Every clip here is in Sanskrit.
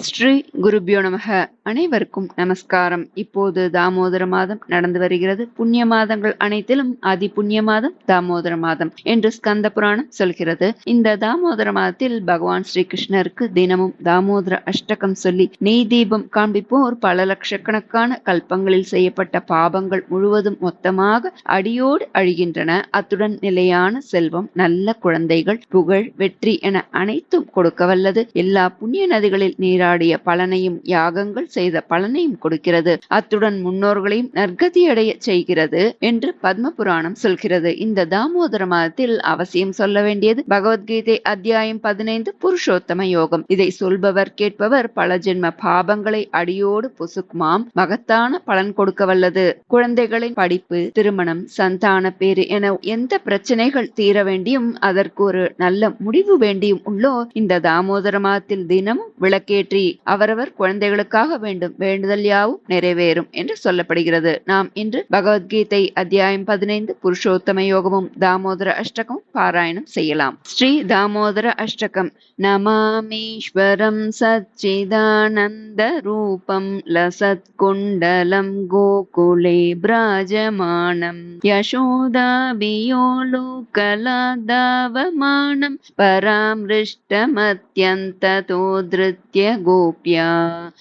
ஸ்ரீ குருபியோ நமக. அனைவருக்கும் நமஸ்காரம். இப்போது தாமோதர மாதம் நடந்து வருகிறது. புண்ணிய மாதங்கள் அனைத்திலும் அதி புண்ணிய மாதம் தாமோதர மாதம் என்று ஸ்கந்த புராணம் சொல்கிறது. இந்த தாமோதர மாதத்தில் பகவான் ஸ்ரீகிருஷ்ணருக்கு தினமும் தாமோதர அஷ்டகம் சொல்லி நெய் தீபம் காண்பிப்போர். பல லட்சக்கணக்கான கல்பங்களில் செய்யப்பட்ட பாபங்கள் முழுவதும் மொத்தமாக அடியோடு அழிகின்றன. அத்துடன் நிலையான செல்வம் நல்ல குழந்தைகள் புகழ் வெற்றி என அனைத்தும் கொடுக்க வல்லது எல்லா புண்ணிய நதிகளில் நீராடிய பலனையும் யாகங்கள் செய்த பலனையும் கொடுக்கிறது. அத்துடன் முன்னோர்களையும் நற்கதி அடைய செய்கிறது என்று பத்ம புராணம் சொல்கிறது. இந்த தாமோதர மாதத்தில் அவசியம் சொல்ல வேண்டியது பகவத்கீதை அத்தியாயம் பதினைந்து புருஷோத்தம யோகம். இதை சொல்பவர் கேட்பவர் பல ஜென்ம பாபங்களை அடியோடு புசுக்குமாம். மகத்தான பலன் கொடுக்க வல்லது குழந்தைகளின் படிப்பு திருமணம் சந்தான பேரு என எந்த பிரச்சனைகள் தீர வேண்டியும் அதற்கு ஒரு நல்ல முடிவு வேண்டியும் உள்ளோ இந்த தாமோதர மாதத்தில் தினமும் விளக்கேற்றி அவரவர் குழந்தைகளுக்காக வேண்டும் வேண்டுதல் யாவும் நிறைவேறும் என்று சொல்லப்படுகிறது நாம் இன்று பகவத்கீதை அத்தியாயம் பதினைந்து புருஷோத்தம யோகமும் தாமோதர அஷ்டகம் பாராயணம் செய்யலாம் ஸ்ரீ தாமோதர அஷ்டகம் நமாமீஸ்வரம் சச்சிதானந்த ரூபம் லசத் குண்டலம் கோகுலே பிராஜமானம் யசோதாபியோலோகலாதாவமானம் परामृष्टमत्यन्ततोधृत्य गोप्या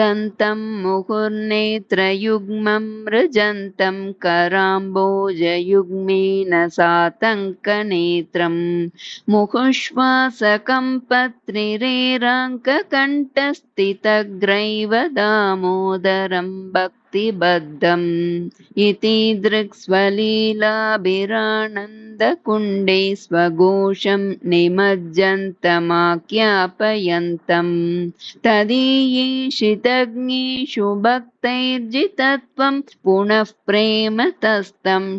रुदन्तं मुहुर्नेत्रयुग्मं मृजन्तं कराम्बोजयुग्मेन सातङ्कनेत्रम् मुहुश्वासकं पत्रिरेराङ्ककण्ठस्थितग्रैव दामोदरं भक्तिबद्धम्। इति दृक्स्वलीलाभिरानन्दकुण्डे स्वघोषं निमज्जन्तमाख्यापयन्तम्। तदीयेषितज्ञेषु भक्तैर्जितत्वं पुनः प्रेम तस्तं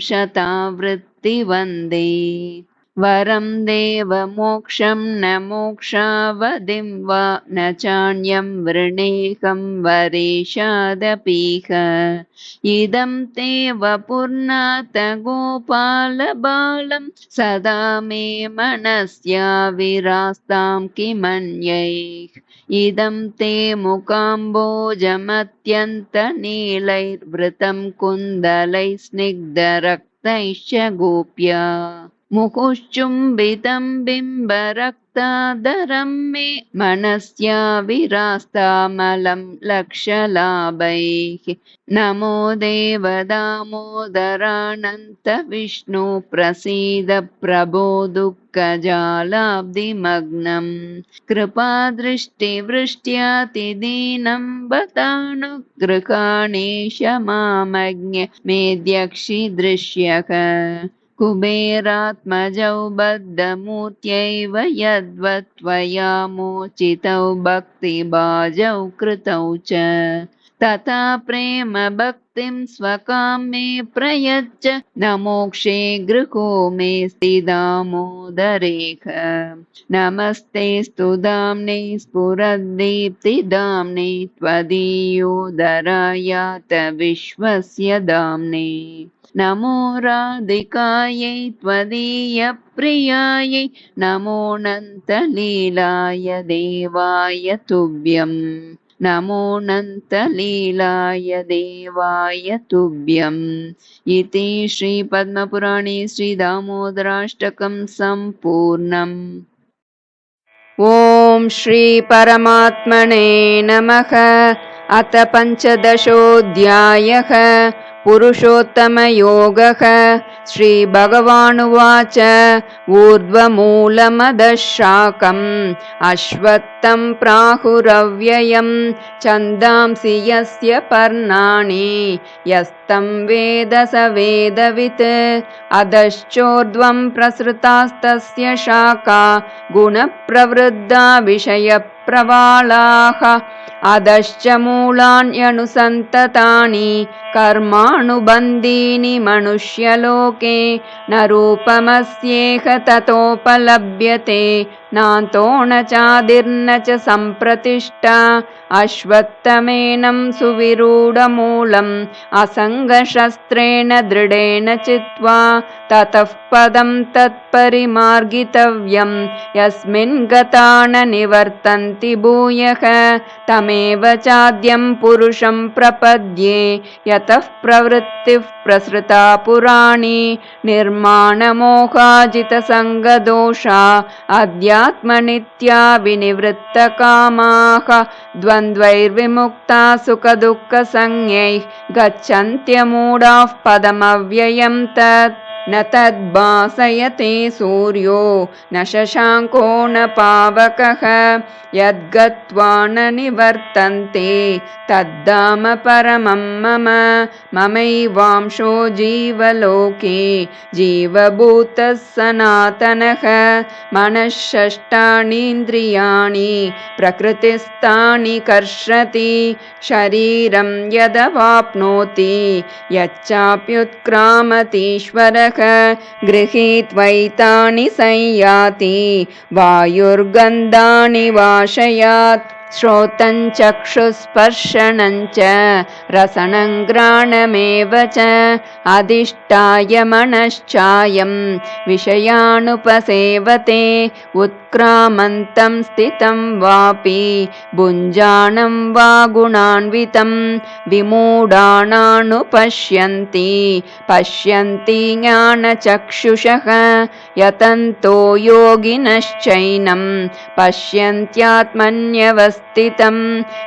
शतावृत्ति वन्दे वरं देवमोक्षं न मोक्षावधिं वा न चान्यं वृणेहं वरेशादपीह इदं ते वपुर्नाथ गोपालबालं सदा मे मनस्या विरास्तां किमन्यैः इदं ते मुकाम्बोजमत्यन्तनीलैर्वृतं कुन्दलैः स्निग्धरक्तैश्च गोप्या मुहुश्चुम्बितं बिम्बरक्तादरं मे मनस्या विरास्तामलं लक्षलाभैः। नमो देवदामोदरानन्त विष्णु प्रसीद प्रभो दुःखजालाब्धिमग्नम् कृपादृष्टिवृष्ट्यातिदीनं बतानुगृहाणेश मामज्ञ मेध्यक्षिदृश्यः कुबेरात्मजौ बद्धमूर्त्यैव यद्वत् त्वया मोचितौ भक्तिभाजौ कृतौ च। तथा प्रेम भक्तिं स्वकां मे प्रयच्छ। न मोक्षे गृहो मे स्थिदामोदरेख। नमस्ते स्तुदाम्ने स्फुरद्दीप्तिदाम्ने त्वदीयोदरायात विश्वस्य दाम्ने नमो राधिकायै त्वदीयप्रियायै नमोऽनन्तलीलाय देवाय तुभ्यम्। नमोऽनन्तलीलाय देवाय तुभ्यम्। इति श्रीपद्मपुराणे श्रीदामोदराष्टकं सम्पूर्णम्। ॐ श्रीपरमात्मने नमः। अथ पञ्चदशोऽध्यायः पुरुषोत्तमयोगः श्रीभगवानुवाच ऊर्ध्वमूलमदशाकम् अश्वत्थं प्राहुरव्ययं छन्दांसि यस्य पर्णानि यस्तं वेदवित् अधश्चोर्ध्वं प्रसृतास्तस्य शाखा गुणप्रवृद्धा विषयप्रवालाः अधश्च मूलान्यनुसन्ततानि कर्माणुबन्धीनि मनुष्यलोके न रूपमस्येह ततोपलभ्यते नान्तो न चादिर्न च सम्प्रतिष्ठा अश्वत्थमेनं सुविरूढमूलम् असङ्गशस्त्रेण दृढेन चित्वा ततः पदं तत्परिमार्गितव्यं यस्मिन् गता न निवर्तन्ति भूयः तमेव चाद्यं पुरुषं प्रपद्ये यतः प्रवृत्तिः प्रसृता पुराणी निर्माणमोहाजितसङ्गदोषा अध्यात्मनित्या विनिवृत्तकामाः द्वन्द्वैर्विमुक्ता सुखदुःखसंज्ञैः गच्छन्त्यमूढाः पदमव्ययं तत् न तद्भासयते सूर्यो न शशाङ्को न पावकः यद्गत्वा न निवर्तन्ते तद्धाम परमं मम ममैवांशो जीवलोके जीवभूतः सनातनः मनःषष्ठानीन्द्रियाणि प्रकृतिस्थानि कर्षति शरीरं यदवाप्नोति यच्चाप्युत्क्रामतीश्वरः गृहीत्वैतानि संयाति वायुर्गन्धानि वाशयात् श्रोतं चक्षुस्पर्शनं च रसनं च अधिष्ठाय मनश्चायं विषयानुपसेवते उत्क्रामन्तं स्थितं वापि भुञ्जानं वा गुणान्वितं विमूढाणानुपश्यन्ति पश्यन्ति ज्ञानचक्षुषः यतन्तो योगिनश्चैनं पश्यन्त्यात्मन्यवस्थ स्थितं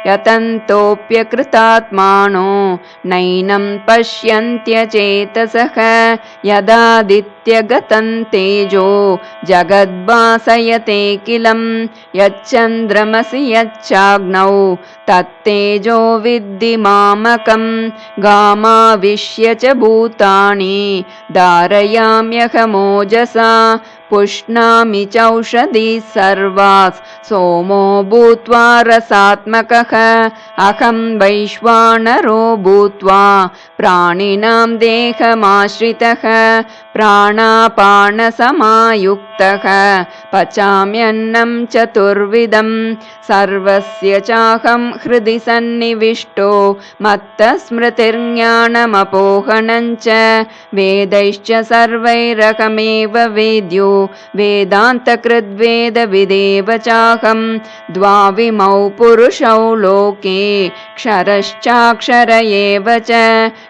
यतन्तोऽप्यकृतात्मानो नैनं पश्यन्त्यचेतसः। यदादित्यगतं तेजो जगद्भासयते किलं यच्चन्द्रमसि यच्चाग्नौ तत्तेजो विद्धि मामकं गामाविश्य च भूतानि। धारयाम्यहमोजसा पुष्णामि चौषधी सर्वास्। सोमो भूत्वा रसात्मकः। अहं वैश्वानरो भूत्वा प्राणिनां देहमाश्रितः प्राणापानसमायुक्तः। पचाम्यन्नं चतुर्विधं। सर्वस्य चाहं हृदि सन्निविष्टो। मत्तस्मृतिर्ज्ञानमपोहनं च। वेदैश्च सर्वैरकमेव वेद्यो। वेदान्तकृद्वेदविदेव चाहं। द्वाविमौ पुरुषौ लोके। क्षरश्चाक्षर एव च।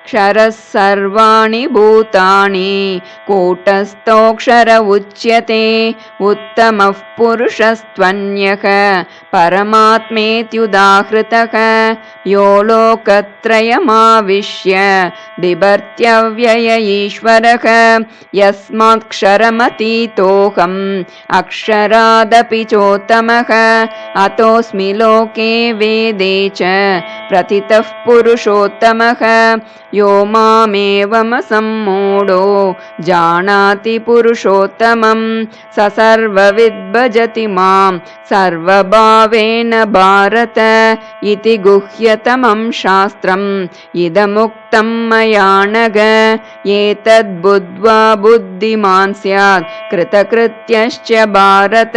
क्षरः सर्वाणि भूतानि कूटस्थोऽक्षर उच्यते उत्तमः पुरुषस्त्वन्यः परमात्मेत्युदाहृतः। यो लोकत्रयमाविश्य बिभर्त्यव्यय ईश्वरः। यस्मात्क्षरमतीतोऽहम् अक्षरादपि चोत्तमः। अतोऽस्मि लोके वेदे च प्रथितः पुरुषोत्तमः। यो मामेवमसम्मूढो जानाति पुरुषोत्तमं। स सर्वविद्भजति मां सर्वभावेन भारत इति गुह्यतमं शास्त्रम् इदमुक्तं मया नग एतद्बुद्ध्वा बुद्धिमान् स्यात् कृतकृत्यश्च भारत